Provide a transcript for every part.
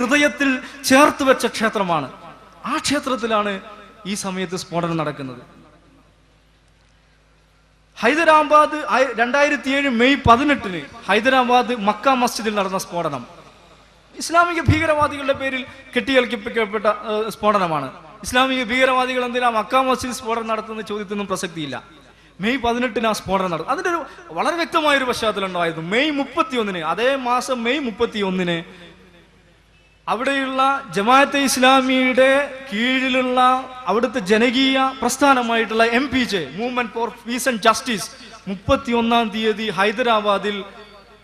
ഹൃദയത്തിൽ ചേർത്ത് വെച്ച ക്ഷേത്രമാണ്. ആ ക്ഷേത്രത്തിലാണ് ഈ സമയത്ത് സ്ഫോടനം നടക്കുന്നത്. ഹൈദരാബാദ് രണ്ടായിരത്തി ഏഴ് മെയ് പതിനെട്ടിന് ഹൈദരാബാദ് മക്ക മസ്ജിദിൽ നടന്ന സ്ഫോടനം. ഇസ്ലാമിക ഭീകരവാദികളുടെ പേരിൽ കെട്ടിയേൽപ്പിക്കപ്പെട്ട സ്ഫോടനമാണ്. ഇസ്ലാമിക ഭീകരവാദികൾ എന്തിനാ മക്ക മസ്ജിദ് സ്ഫോടനം നടത്തുന്ന ചോദ്യത്തിനൊന്നും പ്രസക്തിയില്ല. മെയ് പതിനെട്ടിന് ആ സ്ഫോടനം നടന്നു. അതിന്റെ ഒരു വളരെ വ്യക്തമായ ഒരു പശ്ചാത്തലം ഉണ്ടായിരുന്നു. മെയ് മുപ്പത്തി ഒന്നിന് അതേ മാസം മെയ് മുപ്പത്തി ഒന്നിന് അവിടെയുള്ള ജമാഅത്തെ ഇസ്ലാമിയുടെ കീഴിലുള്ള അവിടുത്തെ ജനകീയ പ്രസ്ഥാനമായിട്ടുള്ള M P J movement for peace and justice മുപ്പത്തി ഒന്നാം തീയതി ഹൈദരാബാദിൽ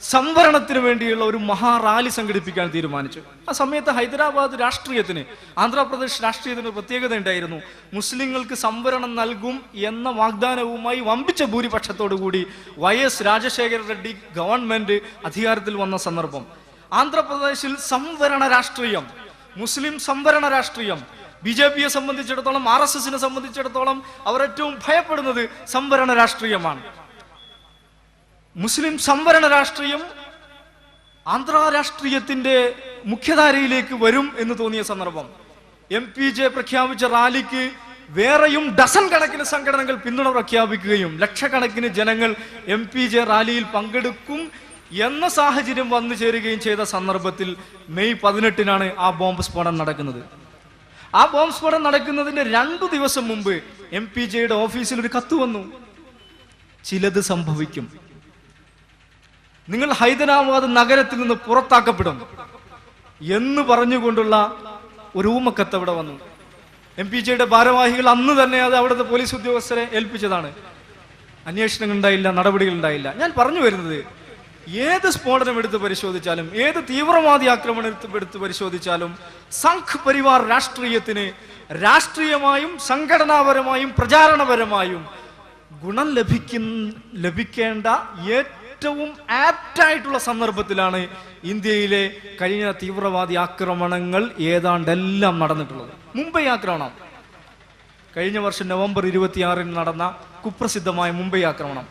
സംവരണത്തിന് വേണ്ടിയുള്ള ഒരു മഹാറാലി സംഘടിപ്പിക്കാൻ തീരുമാനിച്ചു. ആ സമയത്ത് ഹൈദരാബാദ് രാഷ്ട്രീയത്തിന് ആന്ധ്രാപ്രദേശ് രാഷ്ട്രീയത്തിന് പ്രത്യേകത ഉണ്ടായിരുന്നു. മുസ്ലിങ്ങൾക്ക് സംവരണം നൽകും എന്ന വാഗ്ദാനവുമായി വമ്പിച്ച ഭൂരിപക്ഷത്തോടു കൂടി Y S Rajasekhara Reddy government അധികാരത്തിൽ വന്ന സന്ദർഭം. ആന്ധ്രാപ്രദേശിൽ സംവരണ രാഷ്ട്രീയം മുസ്ലിം സംവരണ രാഷ്ട്രീയം. ബി ജെ പിയെ സംബന്ധിച്ചിടത്തോളം ആർ എസ് എസിനെ സംബന്ധിച്ചിടത്തോളം അവർ ഏറ്റവും ഭയപ്പെടുന്നത് സംവരണ രാഷ്ട്രീയമാണ്. മുസ്ലിം സംവരണ രാഷ്ട്രീയം ആന്ധ്ര രാഷ്ട്രീയത്തിന്റെ മുഖ്യധാരയിലേക്ക് വരും എന്ന് തോന്നിയ സന്ദർഭം. എം പി ജെ പ്രഖ്യാപിച്ച റാലിക്ക് വേറെയും ഡസൻ കണക്കിന് സംഘടനകൾ പിന്തുണ പ്രഖ്യാപിക്കുകയും ലക്ഷക്കണക്കിന് ജനങ്ങൾ എം പി ജെ റാലിയിൽ പങ്കെടുക്കും എന്ന സാഹചര്യം വന്നു ചേരുകയും ചെയ്ത സന്ദർഭത്തിൽ മെയ് പതിനെട്ടിനാണ് ആ ബോംബ് സ്ഫോടനം നടക്കുന്നത്. ആ ബോംബ് സ്ഫോടനം നടക്കുന്നതിന്റെ രണ്ടു ദിവസം മുമ്പ് എം പി ജെയുടെ ഓഫീസിൽ ഒരു കത്ത് വന്നു. ചിലത് സംഭവിക്കും. നിങ്ങൾ ഹൈദരാബാദ് നഗരത്തിൽ നിന്ന് പുറത്താക്കപ്പെടും എന്ന് പറഞ്ഞുകൊണ്ടുള്ള ഒരു ഊമക്കത്ത് അവിടെ വന്നു. എം പി ജെയുടെ ഭാരവാഹികൾ അന്ന് തന്നെ അത് അവിടുത്തെ പോലീസ് ഉദ്യോഗസ്ഥരെ ഏൽപ്പിച്ചതാണ്. അന്വേഷണങ്ങൾ ഉണ്ടായില്ല നടപടികൾ ഉണ്ടായില്ല. ഞാൻ പറഞ്ഞു വരുന്നത് ഏത് സ്ഫോടനം എടുത്ത് പരിശോധിച്ചാലും ഏത് തീവ്രവാദി ആക്രമണം എടുത്ത് പരിശോധിച്ചാലും സംഘ് പരിവാർ രാഷ്ട്രീയത്തിന് രാഷ്ട്രീയമായും സംഘടനാപരമായും പ്രചാരണപരമായും ഗുണം ലഭിക്കുന്ന ലഭിക്കേണ്ട ഏറ്റവും ആപ്റ്റായിട്ടുള്ള സന്ദർഭത്തിലാണ് ഇന്ത്യയിലെ കഴിഞ്ഞ തീവ്രവാദി ആക്രമണങ്ങൾ ഏതാണ്ടെല്ലാം നടന്നിട്ടുള്ളത്. മുംബൈ ആക്രമണം. കഴിഞ്ഞ വർഷം നവംബർ ഇരുപത്തിയാറിന് നടന്ന കുപ്രസിദ്ധമായ മുംബൈ ആക്രമണം.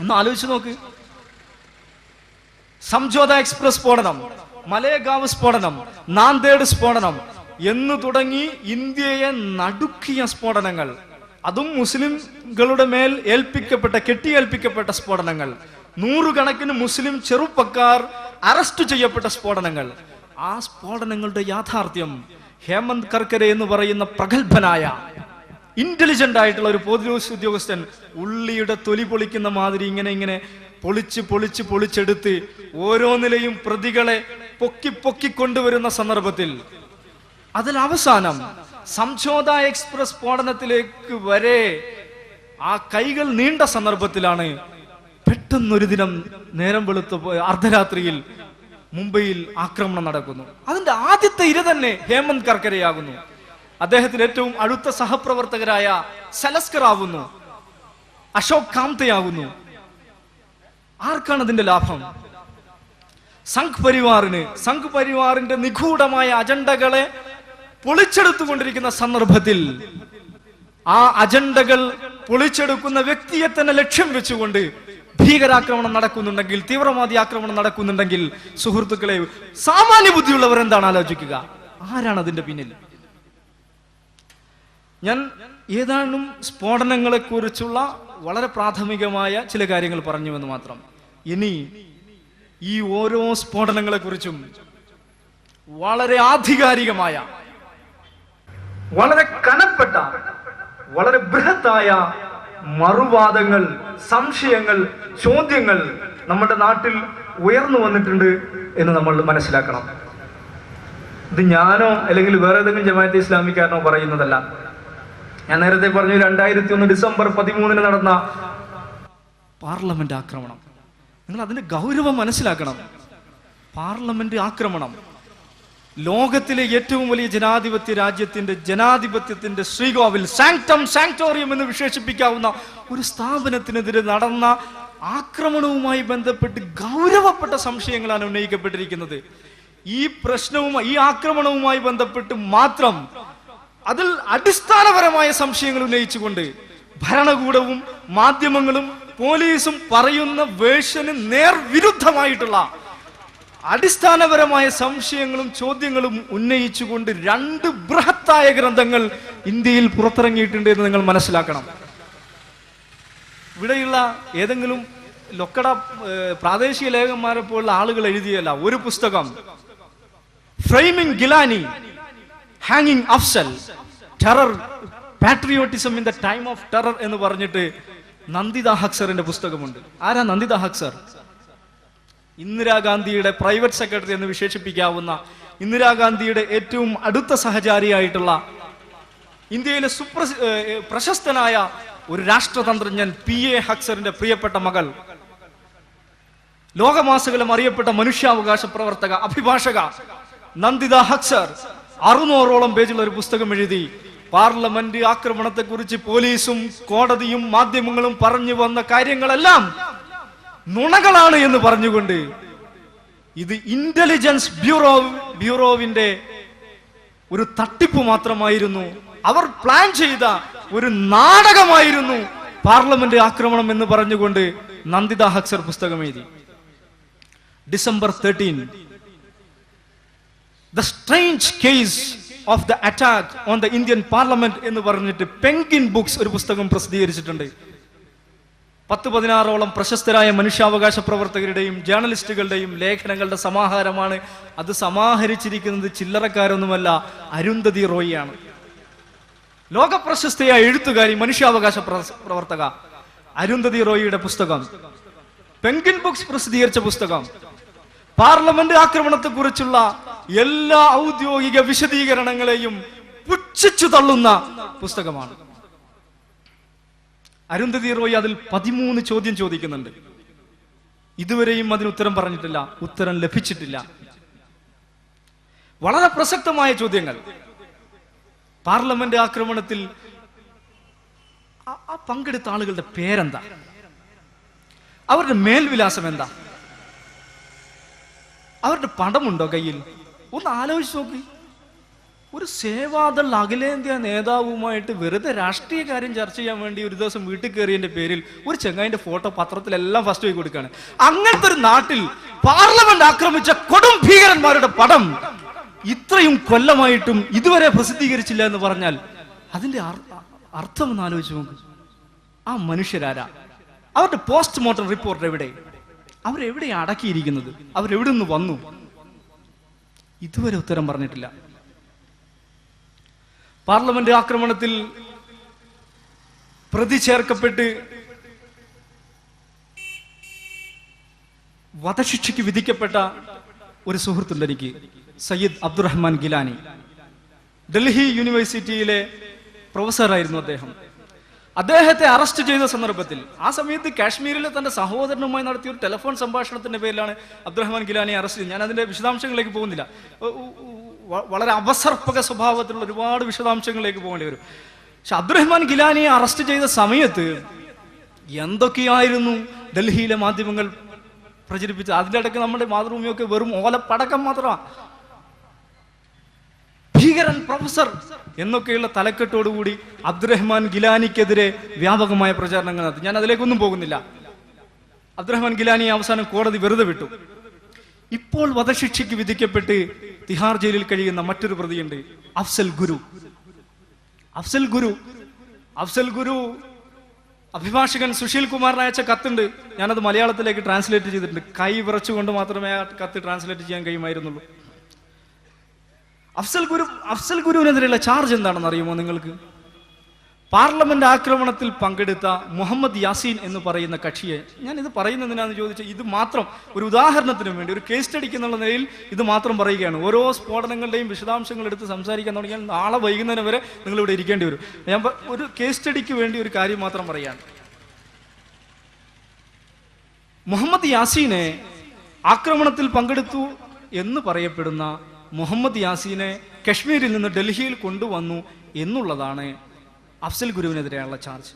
ഒന്ന് ആലോചിച്ച് നോക്ക്. സംജോത എക്സ്പ്രസ് സ്ഫോടനം മലേഗാവ് സ്ഫോടനം നാന്ദേഡ് സ്ഫോടനം എന്ന് തുടങ്ങി ഇന്ത്യയെ നടുക്കിയ സ്ഫോടനങ്ങൾ. അതും മുസ്ലിംകളുടെ മേൽ ഏൽപ്പിക്കപ്പെട്ട കെട്ടിയേൽപ്പിക്കപ്പെട്ട സ്ഫോടനങ്ങൾ. നൂറുകണക്കിന് മുസ്ലിം ചെറുപ്പക്കാർ അറസ്റ്റ് ചെയ്യപ്പെട്ട സ്ഫോടനങ്ങൾ. ആ സ്ഫോടനങ്ങളുടെ യാഥാർത്ഥ്യം ഹേമന്ത് കർക്കരെ എന്ന് പറയുന്ന പ്രഗത്ഭനായ ഇന്റലിജന്റ് ആയിട്ടുള്ള ഒരു പൊതു ഉദ്യോഗസ്ഥൻ ഉള്ളിയുടെ തൊലി പൊളിക്കുന്ന മാതിരി ഇങ്ങനെ ഇങ്ങനെ പൊളിച്ച് പൊളിച്ച് പൊളിച്ചെടുത്ത് ഓരോന്നിലെയും പ്രതികളെ പൊക്കി പൊക്കി കൊണ്ടുവരുന്ന സന്ദർഭത്തിൽ അതിൽ അവസാനം സംഝോത എക്സ്പ്രസ് സ്ഫോടനത്തിലേക്ക് വരെ ആ കൈകൾ നീണ്ട സന്ദർഭത്തിലാണ് പെട്ടെന്നൊരു ദിനം നേരം വെളുത്ത അർദ്ധരാത്രിയിൽ മുംബൈയിൽ ആക്രമണം നടക്കുന്നു. അതിന്റെ ആദ്യത്തെ ഇര തന്നെ ഹേമന്ത് കർക്കരയാകുന്നു. അദ്ദേഹത്തിന് ഏറ്റവും അടുത്ത സഹപ്രവർത്തകരായ സലസ്കർ ആവുന്നു. അശോക് കാംതയാകുന്നു ആർക്കാണ് അതിന്റെ ലാഭം? സംഘ് പരിവാറിന് സംഘ് പരിവാറിന്റെ നിഗൂഢമായ അജണ്ടകളെ പൊളിച്ചെടുത്തുകൊണ്ടിരിക്കുന്ന സന്ദർഭത്തിൽ ആ അജണ്ടകൾ പൊളിച്ചെടുക്കുന്ന വ്യക്തിയെ തന്നെ ലക്ഷ്യം വെച്ചുകൊണ്ട് ഭീകരാക്രമണം നടക്കുന്നുണ്ടെങ്കിൽ തീവ്രവാദി ആക്രമണം നടക്കുന്നുണ്ടെങ്കിൽ സുഹൃത്തുക്കളെ സാമാന്യ ബുദ്ധിയുള്ളവർ എന്താണ് ആലോചിക്കുക? ആരാണ് അതിന്റെ പിന്നിൽ? ഞാൻ ഏതാണ്ടും സ്ഫോടനങ്ങളെ കുറിച്ചുള്ള വളരെ പ്രാഥമികമായ ചില കാര്യങ്ങൾ പറഞ്ഞു എന്ന് മാത്രം. ഇനി ഈ ഓരോ സ്ഫോടനങ്ങളെ കുറിച്ചും വളരെ ആധികാരികമായ വളരെ കനപ്പെട്ട വളരെ ബൃഹത്തായ മറുവാദങ്ങൾ സംശയങ്ങൾ ചോദ്യങ്ങൾ നമ്മുടെ നാട്ടിൽ ഉയർന്നു വന്നിട്ടുണ്ട് എന്ന് നമ്മൾ മനസ്സിലാക്കണം. ഇത് ഞാനോ അല്ലെങ്കിൽ വേറെ ഏതെങ്കിലും ജമാഅത്തെ ഇസ്ലാമിക്കാരനോ പറയുന്നതല്ല. ഞാൻ നേരത്തെ പറഞ്ഞു രണ്ടായിരത്തി ഒന്ന് ഡിസംബർ പതിമൂന്നിന് നടന്ന പാർലമെന്റ് ആക്രമണം. നിങ്ങൾ അതിന്റെ ഗൗരവം മനസ്സിലാക്കണം. പാർലമെന്റ് ആക്രമണം. ലോകത്തിലെ ഏറ്റവും വലിയ ജനാധിപത്യ രാജ്യത്തിന്റെ ജനാധിപത്യത്തിന്റെ ശ്രീകോവിൽ സാങ്ക്ടം സാങ്ക്ടോറിയം എന്ന് വിശേഷിപ്പിക്കാവുന്ന ഒരു സ്ഥാപനത്തിനെതിരെ നടന്ന ആക്രമണവുമായി ബന്ധപ്പെട്ട് ഗൗരവപ്പെട്ട സംശയങ്ങളാണ് ഉന്നയിക്കപ്പെട്ടിരിക്കുന്നത്. ഈ പ്രശ്നവും ഈ ആക്രമണവുമായി ബന്ധപ്പെട്ട് മാത്രം അതിൽ അടിസ്ഥാനപരമായ സംശയങ്ങൾ ഉന്നയിച്ചുകൊണ്ട് ഭരണകൂടവും മാധ്യമങ്ങളും പോലീസും പറയുന്ന വേഷന് നേർവിരുദ്ധമായിട്ടുള്ള അടിസ്ഥാനപരമായ സംശയങ്ങളും ചോദ്യങ്ങളും ഉന്നയിച്ചുകൊണ്ട് രണ്ട് ബൃഹത്തായ ഗ്രന്ഥങ്ങൾ ഇന്ത്യയിൽ പുറത്തിറങ്ങിയിട്ടുണ്ട് എന്ന് നിങ്ങൾ മനസ്സിലാക്കണം. ഇവിടെയുള്ള ഏതെങ്കിലും ലൊക്കട പ്രാദേശിക ലേഖന്മാരെ പോലുള്ള ആളുകൾ എഴുതിയല്ല ഒരു പുസ്തകം. ഫ്രെയിമിംഗ് ഗിലാനി ഹാങ്ങിങ് Afzal terror patriotism in the time of terror എന്ന് പറഞ്ഞിട്ട് നന്ദിത ഹക്സറിന്റെ പുസ്തകമുണ്ട്. ആരാ നന്ദിത ഹക്സർ? ഇന്ദിരാഗാന്ധിയുടെ പ്രൈവറ്റ് സെക്രട്ടറി എന്ന് വിശേഷിപ്പിക്കാവുന്ന ഇന്ദിരാഗാന്ധിയുടെ ഏറ്റവും അടുത്ത സഹചാരിയായിട്ടുള്ള ഇന്ത്യയിലെ സുപ്ര പ്രശസ്തനായ ഒരു രാഷ്ട്രതന്ത്രജ്ഞൻ പി. എ. ഹക്സറിന്റെ പ്രിയപ്പെട്ട മകൾ. ലോകമാസകലം അറിയപ്പെട്ട മനുഷ്യാവകാശ പ്രവർത്തക അഭിഭാഷക നന്ദിത ഹക്സർ. അറുന്നൂറോളം പേജുള്ള ഒരു പുസ്തകം എഴുതി പാർലമെന്റ് ആക്രമണത്തെക്കുറിച്ച് പോലീസും കോടതിയും മാധ്യമങ്ങളും പറഞ്ഞു വന്ന കാര്യങ്ങളെല്ലാം നുണകളാണ് എന്ന് പറഞ്ഞുകൊണ്ട് ഇത് ഇന്റലിജൻസ് ബ്യൂറോ ബ്യൂറോവിന്റെ ഒരു തട്ടിപ്പ് മാത്രമായിരുന്നു. അവർ പ്ലാൻ ചെയ്ത ഒരു നാടകമായിരുന്നു പാർലമെന്റ് ആക്രമണം എന്ന് പറഞ്ഞുകൊണ്ട് നന്ദിത ഹക്സർ പുസ്തകം എഴുതി. December thirteen the strange case of the attack on the Indian parliament എന്ന് പറഞ്ഞിട്ട് പെങ്കിൻ ബുക്സ് ഒരു പുസ്തകം പ്രസിദ്ധീകരിച്ചിട്ടുണ്ട്. പത്ത് പതിനാറോളം പ്രശസ്തരായ മനുഷ്യാവകാശ പ്രവർത്തകരുടെയും ജേർണലിസ്റ്റുകളുടെയും ലേഖനങ്ങളുടെ സമാഹാരമാണ്. അത് സമാഹരിച്ചിരിക്കുന്നത് ചില്ലറക്കാരൊന്നുമല്ല അരുന്ധതി റോയിയാണ്. ലോക പ്രശസ്തയായ എഴുത്തുകാരി മനുഷ്യാവകാശ പ്രവർത്തക അരുന്ധതി റോയിയുടെ പുസ്തകം. പെങ്കിൻ ബുക്സ് പ്രസിദ്ധീകരിച്ച പുസ്തകം. പാർലമെന്റ് ആക്രമണത്തെക്കുറിച്ചുള്ള എല്ലാ ഔദ്യോഗിക വിശദീകരണങ്ങളെയും പുച്ഛിച്ചു തള്ളുന്ന പുസ്തകമാണ്. അരുന്ധതി റോയ് അതിൽ പതിമൂന്ന് ചോദ്യം ചോദിക്കുന്നുണ്ട്. ഇതുവരെയും അതിന് ഉത്തരം പറഞ്ഞിട്ടില്ല ഉത്തരം ലഭിച്ചിട്ടില്ല. വളരെ പ്രസക്തമായ ചോദ്യങ്ങൾ. പാർലമെന്റ് ആക്രമണത്തിൽ ആ- പങ്കെടുത്ത ആളുകളുടെ പേരെന്താ? അവരുടെ മേൽവിലാസം എന്താ? അവരുടെ പടമുണ്ടോ കയ്യിൽ? ഒന്ന് ആലോചിച്ച് നോക്കി. ഒരു സേവാദൾ അഖിലേന്ത്യാ നേതാവുമായിട്ട് വെറുതെ രാഷ്ട്രീയ കാര്യം ചർച്ച ചെയ്യാൻ വേണ്ടി ഒരു ദിവസം വീട്ടിൽ കയറിയതിന്റെ പേരിൽ ഒരു ചെങ്ങായിന്റെ ഫോട്ടോ പത്രത്തിലെല്ലാം ഫസ്റ്റ് പോയി കൊടുക്കുകയാണ് അങ്ങനത്തെ ഒരു നാട്ടിൽ പാർലമെന്റ് ആക്രമിച്ച കൊടും ഭീകരന്മാരുടെ പടം ഇത്രയും കൊല്ലമായിട്ടും ഇതുവരെ പ്രസിദ്ധീകരിച്ചില്ല എന്ന് പറഞ്ഞാൽ അതിന്റെ അർത്ഥം ഒന്ന് ആലോചിച്ച് നോക്ക്. ആ മനുഷ്യരാരാ? അവരുടെ പോസ്റ്റ്മോർട്ടം റിപ്പോർട്ട് എവിടെ? അവരെവിടെയാണ് അടക്കിയിരിക്കുന്നത്? അവരെവിടെ നിന്ന് വന്നു? ഇതുവരെ ഉത്തരം പറഞ്ഞിട്ടില്ല. പാർലമെന്റ് ആക്രമണത്തിൽ പ്രതി ചേർക്കപ്പെട്ട് വധശിക്ഷയ്ക്ക് വിധിക്കപ്പെട്ട ഒരു സുഹൃത്തുണ്ട് എനിക്ക് സയ്യിദ് അബ്ദുറഹ്മാൻ ഗിലാനി. ഡൽഹി യൂണിവേഴ്സിറ്റിയിലെ പ്രൊഫസറായിരുന്നു അദ്ദേഹം. അദ്ദേഹത്തെ അറസ്റ്റ് ചെയ്ത സന്ദർഭത്തിൽ ആ സമയത്ത് കാശ്മീരിലെ തന്റെ സഹോദരനുമായി നടത്തിയ ഒരു ടെലിഫോൺ സംഭാഷണത്തിന്റെ പേരിലാണ് അബ്ദുറഹ്മാൻ ഗിലാനി അറസ്റ്റ് ചെയ്തത്. ഞാൻ അതിന്റെ വിശദാംശങ്ങളിലേക്ക് പോകുന്നില്ല. വളരെ അവസർപ്പക സ്വഭാവത്തിലുള്ള ഒരുപാട് വിശദാംശങ്ങളിലേക്ക് പോകേണ്ടി വരും. പക്ഷെ അബ്ദുറഹ്മാൻ ഗിലാനിയെ അറസ്റ്റ് ചെയ്ത സമയത്ത് എന്തൊക്കെയായിരുന്നു ഡൽഹിയിലെ മാധ്യമങ്ങൾ പ്രചരിപ്പിച്ചത്? അതിന്റെ ഇടയ്ക്ക് നമ്മുടെ മാതൃഭൂമിയൊക്കെ വെറും ഓലപ്പടക്കം മാത്രമാണ്. ഭീകരൻ പ്രൊഫസർ. എന്നൊക്കെയുള്ള തലക്കെട്ടോടുകൂടി അബ്ദുറഹ്മാൻ ഗിലാനിക്കെതിരെ വ്യാപകമായ പ്രചാരണങ്ങൾ നടത്തി. ഞാൻ അതിലേക്കൊന്നും പോകുന്നില്ല. അബ്ദുറഹ്മാൻ ഗിലാനി അവസാനം കോടതി വെറുതെ വിട്ടു. ഇപ്പോൾ വധശിക്ഷയ്ക്ക് വിധിക്കപ്പെട്ട് തിഹാർ ജയിലിൽ കഴിയുന്ന മറ്റൊരു പ്രതിയുണ്ട് അഫ്സൽ ഗുരു. അഫ്സൽ ഗുരു. അഫ്സൽ ഗുരു അഭിഭാഷകൻ സുശീൽ കുമാറിന് അയച്ച കത്തുണ്ട്. ഞാനത് മലയാളത്തിലേക്ക് ട്രാൻസ്ലേറ്റ് ചെയ്തിട്ടുണ്ട്. കൈ വിറച്ചുകൊണ്ട് മാത്രമേ ആ കത്ത് ട്രാൻസ്ലേറ്റ് ചെയ്യാൻ കഴിയുമായിരുന്നുള്ളൂ. അഫ്സൽ ഗുരു അഫ്സൽ ഗുരുവിനെതിരെയുള്ള ചാർജ് എന്താണെന്ന് അറിയുമോ നിങ്ങൾക്ക്? പാർലമെന്റ് ആക്രമണത്തിൽ പങ്കെടുത്ത മുഹമ്മദ് യാസീൻ എന്ന് പറയുന്ന കക്ഷിയെ ഞാൻ ഇത് പറയുന്നതിനാന്ന് ചോദിച്ചാൽ ഇത് മാത്രം ഒരു ഉദാഹരണത്തിന് വേണ്ടി ഒരു കേസ് സ്റ്റഡിക്ക് എന്നുള്ള നിലയിൽ ഇത് മാത്രം പറയുകയാണ്. ഓരോ സ്ഫോടനങ്ങളുടെയും വിശദാംശങ്ങൾ എടുത്ത് സംസാരിക്കാൻ തുടങ്ങിയാൽ നാളെ വൈകുന്നേരം വരെ നിങ്ങൾ ഇവിടെ ഇരിക്കേണ്ടി വരും. ഞാൻ ഒരു കേസ് സ്റ്റഡിക്ക് വേണ്ടി ഒരു കാര്യം മാത്രം പറയാണ് മുഹമ്മദ് യാസീനെ ആക്രമണത്തിൽ പങ്കെടുത്തു എന്ന് പറയപ്പെടുന്ന മുഹമ്മദ് യാസീനെ കശ്മീരിൽ നിന്ന് ഡൽഹിയിൽ കൊണ്ടുവന്നു എന്നുള്ളതാണ് അഫ്സൽ ഗുരുവിനെതിരെയുള്ള ചാർജ്.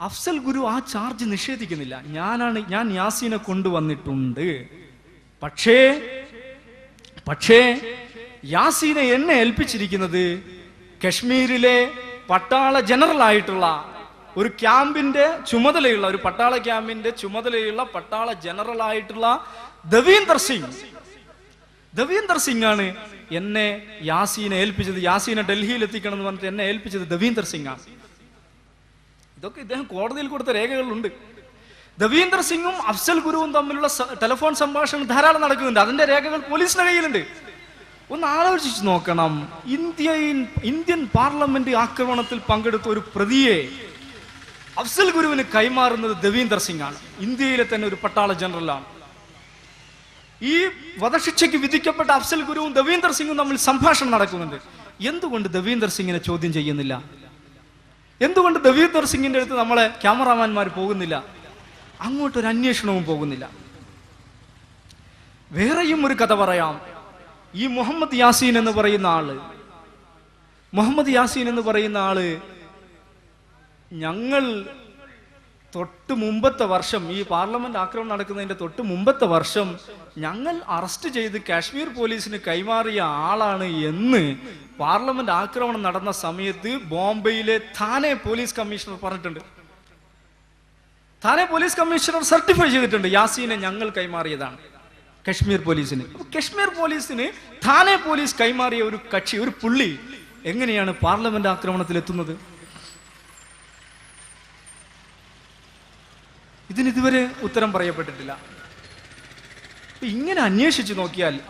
അഫ്സൽ ഗുരു ആ ചാർജ് നിഷേധിക്കുന്നില്ല. ഞാനാണ് ഞാൻ യാസീനെ കൊണ്ടുവന്നിട്ടുണ്ട്. പക്ഷേ പക്ഷേ യാസീനെ എന്നെ ഏൽപ്പിച്ചിരിക്കുന്നത് കശ്മീരിലെ പട്ടാള ജനറൽ ആയിട്ടുള്ള ഒരു ക്യാമ്പിന്റെ ചുമതലയുള്ള ഒരു പട്ടാള ക്യാമ്പിന്റെ ചുമതലയുള്ള പട്ടാള ജനറൽ ആയിട്ടുള്ള ദവീന്ദർ സിംഗ്. ദവീന്ദർ സിംഗ് ആണ് എന്നെ യാസീനെ ഏൽപ്പിച്ചത്. യാസീനെ ഡൽഹിയിൽ എത്തിക്കണം എന്ന് പറഞ്ഞിട്ട് എന്നെ ഏൽപ്പിച്ചത് ദവീന്ദർ സിംഗ് ആണ് ഇതൊക്കെ ഇദ്ദേഹം കോടതിയിൽ കൊടുത്ത രേഖകളുണ്ട്. ദവീന്ദർ സിംഗും അഫ്സൽ ഗുരുവും തമ്മിലുള്ള ടെലിഫോൺ സംഭാഷണം ധാരാളം നടക്കുന്നുണ്ട്. അതിന്റെ രേഖകൾ പോലീസിന്റെ കയ്യിലുണ്ട്. ഒന്ന് ആലോചിച്ച് നോക്കണം. ഇന്ത്യയിൽ ഇന്ത്യൻ പാർലമെന്റ് ആക്രമണത്തിൽ പങ്കെടുത്ത ഒരു പ്രതിയെ അഫ്സൽ ഗുരുവിന് കൈമാറുന്നത് ദവീന്ദർ സിംഗ് ആണ് ഇന്ത്യയിലെ തന്നെ ഒരു പട്ടാള ജനറലാണ്. ഈ വധശിക്ഷയ്ക്ക് വിധിക്കപ്പെട്ട അഫ്സൽ ഗുരുവും ദവീന്ദർ സിംഗും തമ്മിൽ സംഭാഷണം നടക്കുന്നുണ്ട്. എന്തുകൊണ്ട് ദവീന്ദർ സിംഗിനെ ചോദ്യം ചെയ്യുന്നില്ല? എന്തുകൊണ്ട് ദവീന്ദർ സിംഗിന്റെ അടുത്ത് നമ്മളെ ക്യാമറാമാൻമാർ പോകുന്നില്ല? അങ്ങോട്ടൊരു അന്വേഷണവും പോകുന്നില്ല. വേറെയും ഒരു കഥ പറയാം. ഈ മുഹമ്മദ് യാസീൻ എന്ന് പറയുന്ന ആൾ. മുഹമ്മദ് യാസീൻ എന്ന് പറയുന്ന ആൾ ഞങ്ങൾ തൊട്ട് മുമ്പത്തെ വർഷം ഈ പാർലമെന്റ് ആക്രമണം നടക്കുന്നതിന്റെ തൊട്ട് മുമ്പത്തെ വർഷം ഞങ്ങൾ അറസ്റ്റ് ചെയ്ത് കാശ്മീർ പോലീസിന് കൈമാറിയ ആളാണ് എന്ന് പാർലമെന്റ് ആക്രമണം നടന്ന സമയത്ത് ബോംബെയിലെ താനെ പോലീസ് കമ്മീഷണർ പറഞ്ഞിട്ടുണ്ട്. താനെ പോലീസ് കമ്മീഷണർ സർട്ടിഫൈ ചെയ്തിട്ടുണ്ട് യാസീനെ ഞങ്ങൾ കൈമാറിയതാണ് കശ്മീർ പോലീസിന്. കശ്മീർ പോലീസിന് താനെ പോലീസ് കൈമാറിയ ഒരു കക്ഷി ഒരു പുള്ളി എങ്ങനെയാണ് പാർലമെന്റ് ആക്രമണത്തിൽ എത്തുന്നത് ഇതിന് ഇതുവരെ ഉത്തരം പറയപ്പെട്ടിട്ടില്ല. ഇങ്ങനെ അന്വേഷിച്ച് നോക്കിയാൽ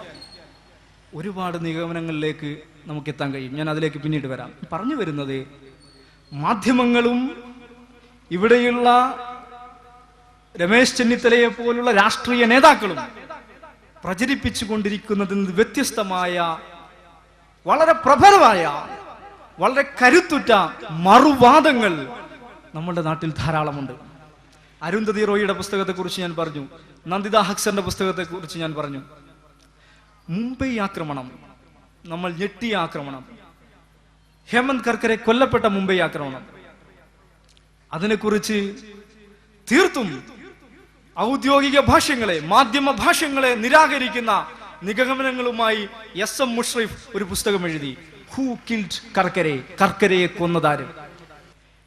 ഒരുപാട് നിഗമനങ്ങളിലേക്ക് നമുക്ക് എത്താൻ കഴിയും. ഞാൻ അതിലേക്ക് പിന്നീട് വരാം. പറഞ്ഞു വരുന്നത് മാധ്യമങ്ങളും ഇവിടെയുള്ള രമേശ് ചെന്നിത്തലയെ പോലുള്ള രാഷ്ട്രീയ നേതാക്കളും പ്രചരിപ്പിച്ചു കൊണ്ടിരിക്കുന്നതിൽ വ്യത്യസ്തമായ വളരെ പ്രബലമായ വളരെ കരുത്തുറ്റ മറുവാദങ്ങൾ നമ്മുടെ നാട്ടിൽ ധാരാളമുണ്ട്. അരുന്ധതി റോയിയുടെ പുസ്തകത്തെക്കുറിച്ച് ഞാൻ പറഞ്ഞു നന്ദിത ഹക്സറിന്റെ പുസ്തകത്തെക്കുറിച്ച് ഞാൻ പറഞ്ഞു. മുംബൈ ആക്രമണം നമ്മൾ ഞെട്ടിയ ആക്രമണം. ഹേമന്ത് കർക്കരെ കൊല്ലപ്പെട്ട മുംബൈ ആക്രമണം. അതിനെക്കുറിച്ച് തീർത്തും ഔദ്യോഗിക ഭാഷ്യങ്ങളെ മാധ്യമ ഭാഷ്യങ്ങളെ നിരാകരിക്കുന്ന നിഗമനങ്ങളുമായി എസ് എം മുഷ്രിഫ് ഒരു പുസ്തകം എഴുതി. ഹൂ കിൽഡ് കർക്കരെ കർക്കരയെ കൊന്നതാര്?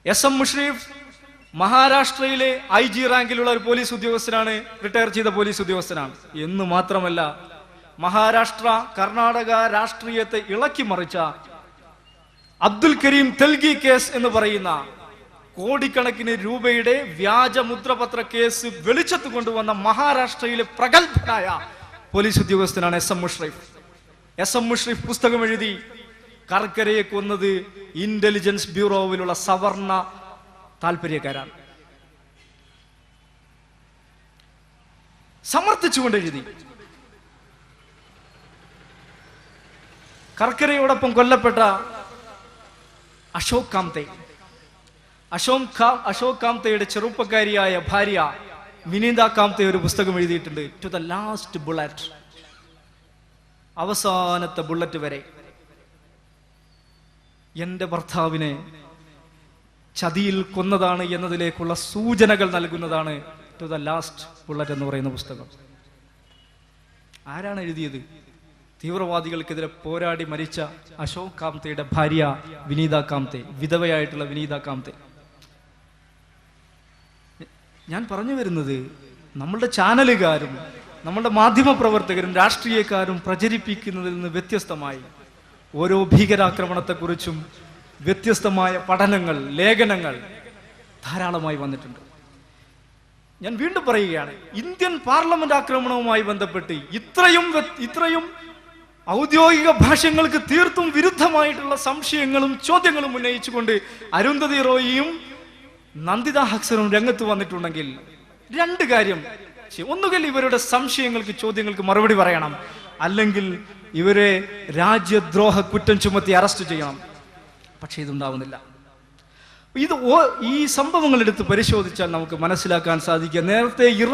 എസ് എം മുഷ്രീഫ് മഹാരാഷ്ട്രയിലെ ഐ ജി റാങ്കിലുള്ള ഒരു പോലീസ് ഉദ്യോഗസ്ഥനാണ് റിട്ടയർ ചെയ്ത പോലീസ് ഉദ്യോഗസ്ഥനാണ്. എന്ന് മാത്രമല്ല മഹാരാഷ്ട്ര കർണാടക രാഷ്ട്രീയത്തെ ഇളക്കി മറിച്ച അബ്ദുൽ കരീം തെൽഗി കേസ് എന്ന് പറയുന്ന കോടിക്കണക്കിന് രൂപയുടെ വ്യാജ മുദ്രപത്ര കേസ് വെളിച്ചത്ത് കൊണ്ടുവന്ന മഹാരാഷ്ട്രയിലെ പ്രഗത്ഭനായ പോലീസ് ഉദ്യോഗസ്ഥനാണ് S M Mushrif S M Mushrif പുസ്തകം എഴുതി കർക്കരയെ കൊന്നത് ഇന്റലിജൻസ് ബ്യൂറോവിലുള്ള സവർണ താല്പര്യക്കാരാണ്. സമർത്ഥിച്ചുകൊണ്ട് എഴുതി. കർക്കരയോടൊപ്പം കൊല്ലപ്പെട്ട അശോക് കാംതെ. അശോക് കാം അശോക് കാംതയുടെ ചെറുപ്പക്കാരിയായ ഭാര്യ വിനീത കാംതെ ഒരു പുസ്തകം എഴുതിയിട്ടുണ്ട്. ടു ദ ലാസ്റ്റ് ബുള്ളറ്റ് അവസാനത്തെ ബുള്ളറ്റ് വരെ. എന്റെ ഭർത്താവിനെ ചതിയിൽ കൊന്നതാണ് എന്നതിലേക്കുള്ള സൂചനകൾ നൽകുന്നതാണ് ടു ദ ലാസ്റ്റ് ബുള്ളറ്റ് എന്ന് പറയുന്ന പുസ്തകം. ആരാണ് എഴുതിയത്? തീവ്രവാദികൾക്കെതിരെ പോരാടി മരിച്ച അശോക് കാംതയുടെ ഭാര്യ വിനീത കാംതെ വിധവയായിട്ടുള്ള വിനീത കാംതെ. ഞാൻ പറഞ്ഞു വരുന്നത് നമ്മളുടെ ചാനലുകാരും നമ്മളുടെ മാധ്യമ പ്രവർത്തകരും രാഷ്ട്രീയക്കാരും പ്രചരിപ്പിക്കുന്നതിൽ നിന്ന് വ്യത്യസ്തമായി ഓരോ ഭീകരാക്രമണത്തെക്കുറിച്ചും വ്യത്യസ്തമായ പഠനങ്ങൾ ലേഖനങ്ങൾ ധാരാളമായി വന്നിട്ടുണ്ട്. ഞാൻ വീണ്ടും പറയുകയാണ് ഇന്ത്യൻ പാർലമെന്റ് ആക്രമണവുമായി ബന്ധപ്പെട്ട് ഇത്രയും ഇത്രയും ഔദ്യോഗിക ഭാഷ്യങ്ങൾക്ക് തീർത്തും വിരുദ്ധമായിട്ടുള്ള സംശയങ്ങളും ചോദ്യങ്ങളും ഉന്നയിച്ചുകൊണ്ട് അരുന്ധതി റോയിയും നന്ദിത ഹക്സറും രംഗത്ത് വന്നിട്ടുണ്ടെങ്കിൽ രണ്ട് കാര്യം. ഒന്നുകിൽ ഇവരുടെ സംശയങ്ങൾക്ക് ചോദ്യങ്ങൾക്ക് മറുപടി പറയണം. അല്ലെങ്കിൽ ഇവരെ രാജ്യദ്രോഹ കുറ്റം ചുമത്തി അറസ്റ്റ് ചെയ്യണം. പക്ഷെ ഇതുണ്ടാവുന്നില്ല. ഇത് ഈ സംഭവങ്ങൾ എടുത്ത് പരിശോധിച്ചാൽ നമുക്ക് മനസ്സിലാക്കാൻ സാധിക്കുക. നേരത്തെ ഇറാൻ